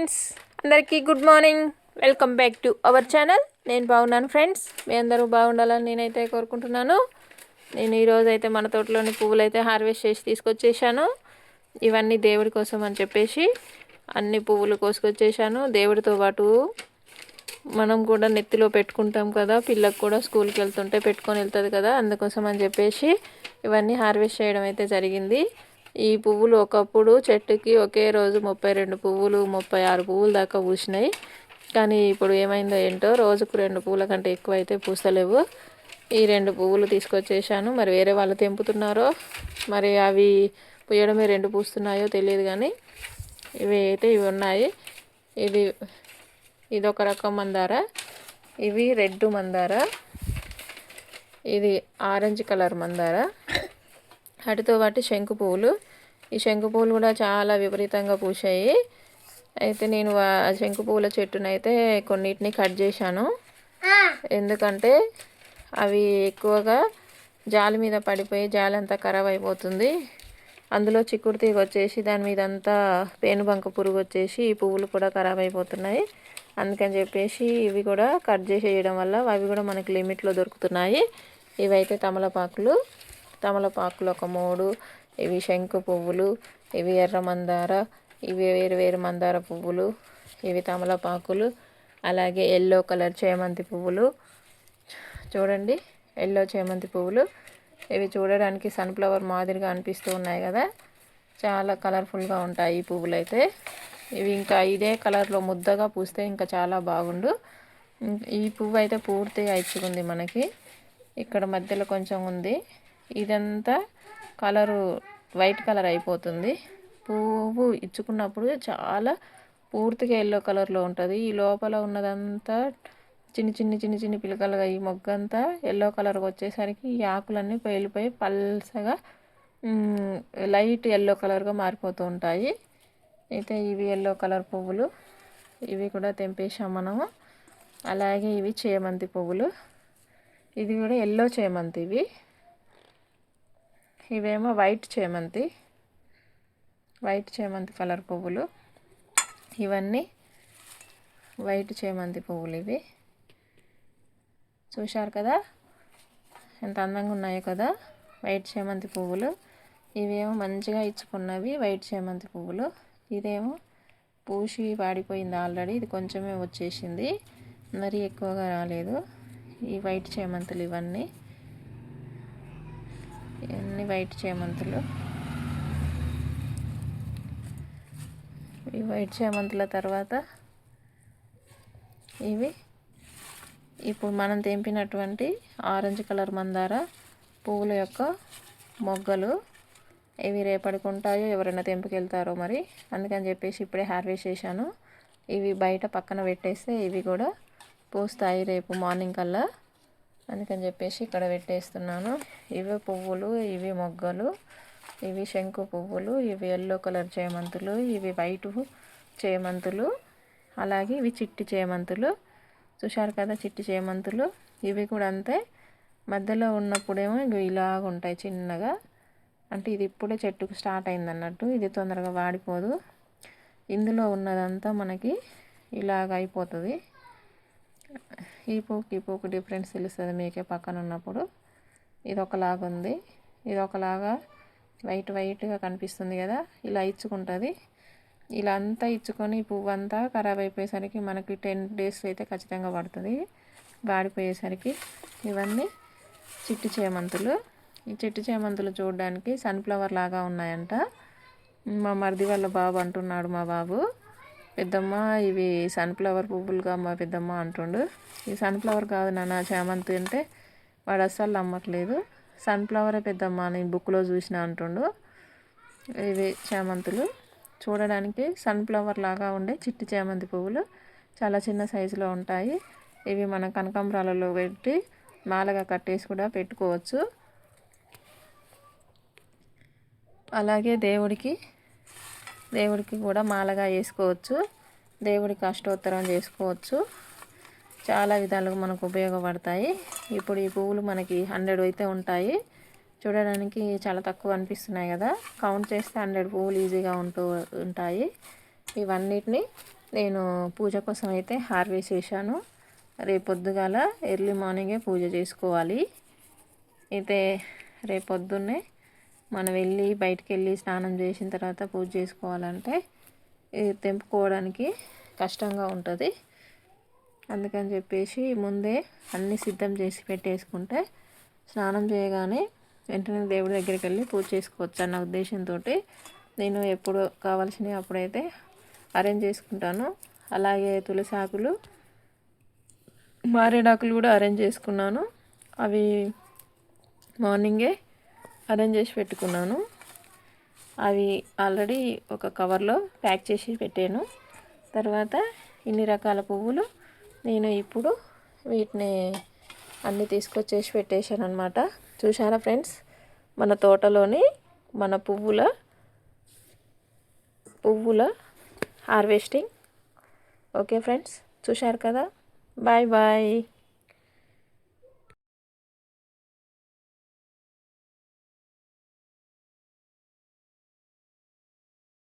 Friends అందరికీ good morning. Welcome back to our channel. నేను బాగున్నాను ఫ్రెండ్స్. మీ అందరూ బాగుండాలని నేనైతే కోరుకుంటున్నాను. నేను ఈరోజు అయితే మన తోటలోని పువ్వులు అయితే హార్వెస్ట్ చేసి తీసుకొచ్చేసాను. ఇవన్నీ దేవుడి కోసం అని చెప్పేసి అన్ని పువ్వులు కోసుకొచ్చేసాను. దేవుడితో పాటు మనం కూడా నెత్తిలో పెట్టుకుంటాం కదా పిల్లకు కూడా స్కూల్కి వెళ్తుంటే పెట్టుకొని వెళ్తుంది కదా అందుకోసం అని చెప్పేసి ఇవన్నీ హార్వెస్ట్ చేయడం అయితే జరిగింది. ఈ పువ్వులు ఒకప్పుడు చెట్టుకి ఒకే రోజు ముప్పై రెండు పువ్వులు ముప్పై ఆరు పువ్వులు దాకా పూసినాయి. కానీ ఇప్పుడు ఏమైందో ఏంటో రోజుకు రెండు పువ్వుల కంటే ఎక్కువ అయితే పూసలేవు. ఈ రెండు పువ్వులు తీసుకొచ్చేసాను మరి వేరే వాళ్ళు తెంపుతున్నారో మరి అవి పూయడమే రెండు పూస్తున్నాయో తెలియదు కానీ ఇవి అయితే ఇవి ఉన్నాయి. ఇది ఇది ఒక రకం మందార ఇవి రెడ్ మందార ఇది ఆరెంజ్ కలర్ మందార. వాటితో పాటు శంకు పువ్వులు. ఈ శంకు పువ్వులు కూడా చాలా విపరీతంగా పూసాయి అయితే నేను శంకు పువ్వుల చెట్టునైతే కొన్నిటిని కట్ చేశాను. ఎందుకంటే అవి ఎక్కువగా జాలి మీద పడిపోయి జాలి అంతా ఖరాబ్ అయిపోతుంది. అందులో చిక్కుడు తీగ వచ్చేసి దాని మీద అంతా పేనుబంక పురుగు వచ్చేసి ఈ పువ్వులు కూడా ఖరాబ్ అయిపోతున్నాయి. అందుకని చెప్పేసి ఇవి కూడా కట్ చేసేయడం వల్ల అవి కూడా మనకి లిమిట్లో దొరుకుతున్నాయి. ఇవైతే తమలపాకులు. తమలపాకులు ఒక మూడు ఇవి శంకు పువ్వులు ఇవి ఎర్ర మందార ఇవి వేరు వేరు మందార పువ్వులు ఇవి తమలపాకులు అలాగే ఎల్లో కలర్ చేమంతి పువ్వులు. చూడండి ఎల్లో చేమంతి పువ్వులు. ఇవి చూడడానికి సన్ఫ్లవర్ మాదిరిగా అనిపిస్తూ ఉన్నాయి కదా. చాలా కలర్ఫుల్గా ఉంటాయి ఈ పువ్వులు అయితే ఇవి ఇంకా ఇదే కలర్లో ముద్దగా పూస్తే ఇంకా చాలా బాగుండు. ఈ పువ్వు అయితే పూర్తిగా ఇచ్చుకుంది మనకి. ఇక్కడ మధ్యలో కొంచెం ఉంది. ఇదంతా కలరు వైట్ కలర్ అయిపోతుంది. పువ్వు ఇచ్చుకున్నప్పుడు చాలా పూర్తిగా ఎల్లో కలర్లో ఉంటుంది. ఈ లోపల ఉన్నదంతా చిన్ని చిన్ని చిన్ని చిన్ని పిలకలుగా ఈ మొగ్గంతా ఎల్లో కలర్కి వచ్చేసరికి ఈ ఆకులన్నీ పేలిపోయి పల్సగా లైట్ ఎల్లో కలర్గా మారిపోతూ ఉంటాయి. అయితే ఇవి ఎల్లో కలర్ పువ్వులు. ఇవి కూడా తెంపేసాం మనము. అలాగే ఇవి చేమంతి పువ్వులు. ఇది కూడా ఎల్లో చేమంతి ఇవి. ఇవేమో వైట్ చేమంతి. వైట్ చేమంతి కలర్ పువ్వులు. ఇవన్నీ వైట్ చేమంతి పువ్వులు ఇవి. చూశారు కదా? ఎంత అందంగా ఉన్నాయో కదా? వైట్ చేమంతి పువ్వులు. ఇవేమో మంచిగా ఇచ్చుకున్నవి వైట్ చేమంతి పువ్వులు. ఇదేమో పూసి వాడిపోయింది ఆల్రెడీ. ఇది కొంచెమే వచ్చేసింది. మరీ ఎక్కువగా రాలేదు. ఈ వైట్ చేమంతులు ఇవన్నీ. ఇవన్నీ వైట్ చేమంతులు. ఈ వైట్ చేమంతుల తర్వాత ఇవి ఇప్పుడు మనం తెంపినటువంటి ఆరెంజ్ కలర్ మందార పువ్వుల యొక్క మొగ్గలు ఇవి రేపడుకుంటాయో ఉంటాయో ఎవరైనా తెంపుకెళ్తారో మరి. అందుకని చెప్పేసి ఇప్పుడే హార్వెస్ట్ చేశాను. ఇవి బయట పక్కన పెట్టేస్తే ఇవి కూడా పూస్తాయి రేపు మార్నింగ్ కల్లా. అందుకని చెప్పేసి ఇక్కడ పెట్టేస్తున్నాను. ఇవి పువ్వులు ఇవి మొగ్గలు ఇవి శంకు పువ్వులు ఇవి ఎల్లో కలర్ చేమంతులు ఇవి వైట్ చేమంతులు అలాగే ఇవి చిట్టి చేమంతులు. చూశారు కదా చిట్టి చేమంతులు? ఇవి కూడా అంతే. మధ్యలో ఉన్నప్పుడేమో ఇలాగ ఉంటాయి చిన్నగా. అంటే ఇది ఇప్పుడే చెట్టుకు స్టార్ట్ అయింది అన్నట్టు ఇది తొందరగా వాడిపోదు. ఇందులో ఉన్నదంతా మనకి ఇలాగ అయిపోతుంది. ఈ పూకి ఈ పూకు డిఫరెన్స్ తెలుస్తుంది మీకే పక్కన ఉన్నప్పుడు. ఇది ఒకలాగా ఉంది ఇది ఒకలాగా వైట్ వైట్గా కనిపిస్తుంది కదా? ఇలా ఇచ్చుకుంటుంది. ఇలా అంతా ఇచ్చుకొని పువ్వు అంతా ఖరాబ్ అయిపోయేసరికి మనకి టెన్ డేస్ అయితే ఖచ్చితంగా పడుతుంది. వాడిపోయేసరికి ఇవన్నీ చిట్టి చేమంతులు. ఈ చిట్టు చేమంతులు చూడడానికి సన్ఫ్లవర్ లాగా ఉన్నాయంట. మా మరిది వాళ్ళ బాబు అంటున్నాడు మా బాబు. పెద్దమ్మ ఇవి సన్ఫ్లవర్ పువ్వులుగా మా పెద్దమ్మ అంటుండు. ఈ సన్ఫ్లవర్ కాదు నాన్న చేమంతి అంటే వాడు అస్సలు నమ్మట్లేదు. సన్ఫ్లవరే పెద్దమ్మ నేను బుక్లో చూసిన అంటుండు. ఇవి చేమంతులు. చూడడానికి సన్ఫ్లవర్ లాగా ఉండే చిట్టి చామంతి పువ్వులు చాలా చిన్న సైజులో ఉంటాయి. ఇవి మన కనకాంబరాలలో పెట్టి మాలగా కట్టేసి కూడా పెట్టుకోవచ్చు. అలాగే దేవుడికి దేవుడికి కూడా మాలగా వేసుకోవచ్చు. దేవుడికి అష్టోత్తరం చేసుకోవచ్చు. చాలా విధాలుగా మనకు ఉపయోగపడతాయి. ఇప్పుడు ఈ పువ్వులు మనకి హండ్రెడ్ అయితే ఉంటాయి. చూడడానికి చాలా తక్కువ అనిపిస్తున్నాయి కదా. కౌంట్ చేస్తే హండ్రెడ్ పువ్వులు ఈజీగా ఉంటూ ఉంటాయి. ఇవన్నిటిని నేను పూజ కోసం అయితే హార్వెస్ట్ చేశాను. రేపొద్దుగాల ఎర్లీ మార్నింగే పూజ చేసుకోవాలి. అయితే రేపొద్దున్నే మనం వెళ్ళి బయటికి వెళ్ళి స్నానం చేసిన తర్వాత పూజ చేసుకోవాలంటే ఇది తెంపుకోవడానికి కష్టంగా ఉంటుంది. అందుకని చెప్పేసి ముందే అన్నీ సిద్ధం చేసి పెట్టేసుకుంటే స్నానం చేయగానే వెంటనే దేవుడి దగ్గరికి వెళ్ళి పూజ చేసుకోవచ్చు అన్న ఉద్దేశంతో నేను ఎప్పుడు కావాల్సినవి అప్పుడైతే అరేంజ్ చేసుకుంటాను. అలాగే తులసి ఆకులు మారేడాకులు కూడా అరేంజ్ చేసుకున్నాను. అవి మార్నింగే అరేంజ్ చేసి పెట్టుకున్నాను. అవి ఆల్రెడీ ఒక కవర్లో ప్యాక్ చేసి పెట్టాను. తర్వాత ఇన్ని రకాల పువ్వులు నేను ఇప్పుడు వీటిని అన్నీ తీసుకొచ్చేసి పెట్టేశాను అనమాట చూసారా ఫ్రెండ్స్? మన తోటలోని మన పువ్వుల పువ్వుల హార్వెస్టింగ్. Okay friends? చూశారు కదా? Bye bye.